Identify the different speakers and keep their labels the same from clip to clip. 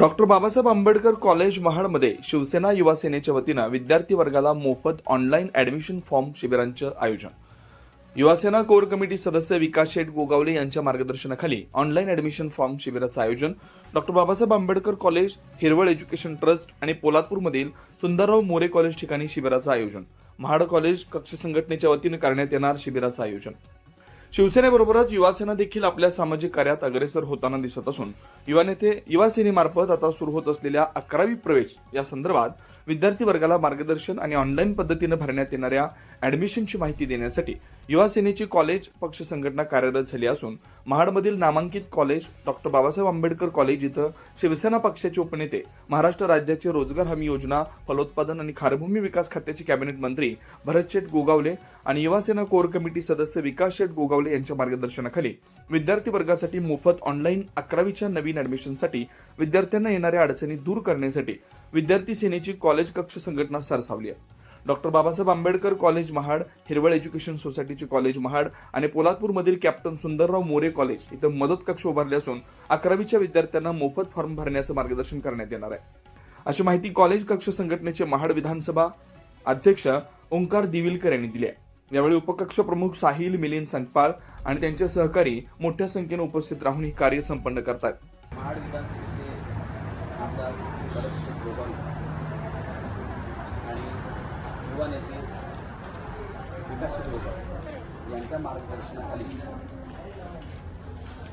Speaker 1: Doctor Babasaheb Ambedkar college महाडमध्ये शिवसेना युवा सेनेच्या वतीनं विद्यार्थी वर्गाला मोफत ऑनलाईन ॲडमिशन फॉर्म शिबिरांचं आयोजन. युवासेना कोर कमिटी सदस्य विकास शेठ गोगावले यांच्या मार्गदर्शनाखाली ऑनलाईन ॲडमिशन फॉर्म शिबिराचं आयोजन doctor Babasaheb Ambedkar college Hirwal education trust आणि पोलादपूरमधील सुंदरराव मोरे कॉलेज ठिकाणी शिबिराचं आयोजन. महाड कॉलेज कक्ष संघटनेच्या वतीनं करण्यात येणार शिबिराचं आयोजन. शिवसेनेबरोबरच युवासेना देखील आपल्या सामाजिक कार्यात अग्रेसर होताना दिसत असून युवा नेते युवासेनेमार्फत आता सुरू होत असलेल्या अकरावी प्रवेश या संदर्भात विद्यार्थी वर्गाला मार्गदर्शन आणि ऑनलाईन पद्धतीनं भरण्यात येणाऱ्या ऍडमिशनची माहिती देण्यासाठी युवा सेनेची कॉलेज पक्ष संघटना कार्यरत झाली असून महाडमधील नामांकित college doctor Babasaheb Ambedkar college इथं शिवसेना पक्षाचे उपनेते महाराष्ट्र राज्याचे रोजगार हमी योजना फलोत्पादन आणि खारभूमी विकास खात्याचे कॅबिनेट मंत्री भरत शेठ गोगावले आणि युवा सेना कोर कमिटी सदस्य विकास शेठ गोगावले यांच्या मार्गदर्शनाखाली विद्यार्थी वर्गासाठी मोफत ऑनलाईन अकरावीच्या नवीन ऍडमिशनसाठी विद्यार्थ्यांना येणाऱ्या अडचणी दूर करण्यासाठी विद्यार्थी सेनेची कॉलेज कक्ष संघटना सरसावली आहे. Doctor Babasaheb Ambedkar college Mahad Hirwal education सोसायटीचे कॉलेज महाड आणि पोलादपूरमधील कॅप्टन सुंदरराव मोरे कॉलेज इथं मदत कक्ष उभारले असून अकरावीच्या विद्यार्थ्यांना मोफत फॉर्म भरण्याचं मार्गदर्शन करण्यात येणार आहे. अशी माहिती कॉलेज कक्ष संघटनेचे महाड विधानसभा अध्यक्ष ओंकार दिविलकर यांनी दिली आहे. यावेळी उपकक्ष प्रमुख साहिल मिलिंद संकपाळ आणि त्यांचे सहकारी मोठ्या संख्येने उपस्थित राहून हे कार्य संपन्न करतात.
Speaker 2: महाड विधानसभेचे आमदार आणि युवा नेते विकासशेठ गोगावले यांच्या मार्गदर्शनाखाली.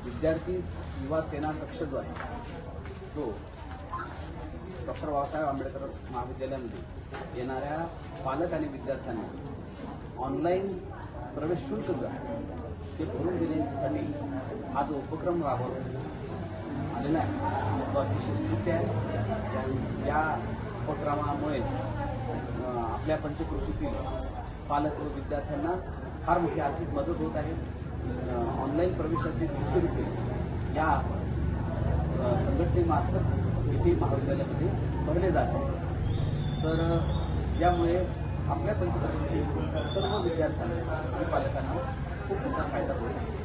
Speaker 2: विद्यार्थी युवा सेना कक्ष जो आहे तो डॉक्टर बाबासाहेब आंबेडकर महाविद्यालयामध्ये येणाऱ्या पालक आणि विद्यार्थ्यांना ऑनलाईन प्रवेश शुल्क जो आहे ते भरून देण्यासाठी हा जो उपक्रम राबवला आलेला आहे. तो अतिशय स्तुत्य आहे. या उपक्रमामुळे आपल्या पंचक्रोशीतील पालक व विद्यार्थ्यांना फार मोठी आर्थिक मदत होत आहे. ऑनलाईन प्रवेशाचे दीडशे रुपये या संघटनेमार्फत इथे महाविद्यालयामध्ये भरले जात आहे तर यामुळे आपल्या पंचक्रोशीतील सर्व विद्यार्थ्यांना आणि पालकांना खूप मोठा फायदा होईल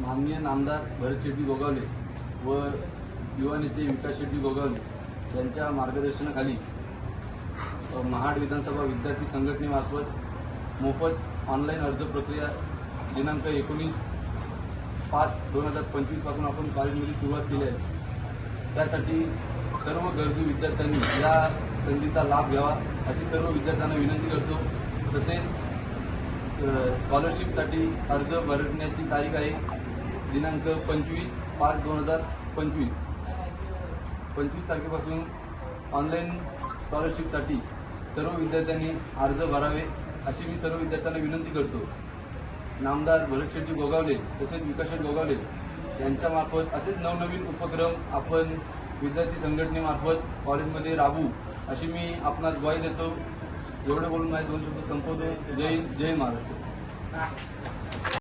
Speaker 3: माननीय नामदार भरत शेट्टी गोगावले व युवा नेते विकास शेट्टी गोगावले. यांच्या मार्गदर्शनाखाली महाड विधानसभा विद्यार्थी संघटनेमार्फत मोफत ऑनलाईन अर्ज प्रक्रिया दिनांक एकोणीस पाच दोन हजार पंचवीसपासून आपण कॉलेजमध्ये सुरुवात केली आहे. त्यासाठी सर्व गरजू विद्यार्थ्यांनी या संधीचा लाभ घ्यावा अशी सर्व विद्यार्थ्यांना विनंती करतो. तसेच स्कॉलरशिपसाठी अर्ज भरण्याची तारीख आहे दिनांक पंचवीस पाच दोन हजार पंचवीस. पंचवीस तारखेपासून ऑनलाईन स्कॉलरशिपसाठी सर्व विद्यार्थ्यांनी अर्ज भरावे अशी मी सर्व विद्यार्थ्यांना विनंती करतो. नामदार भरत शेट्टी गोगावले तसेच विकास गोगावले यांच्यामार्फत असेच नवनवीन उपक्रम आपण विद्यार्थी संघटनेमार्फत कॉलेजमध्ये राबू अशी मी आपणास ग्वाही देतो. एवढं बोलून माझे दोन शब्द संपवतो. जय हिंद, जय महाराष्ट्र.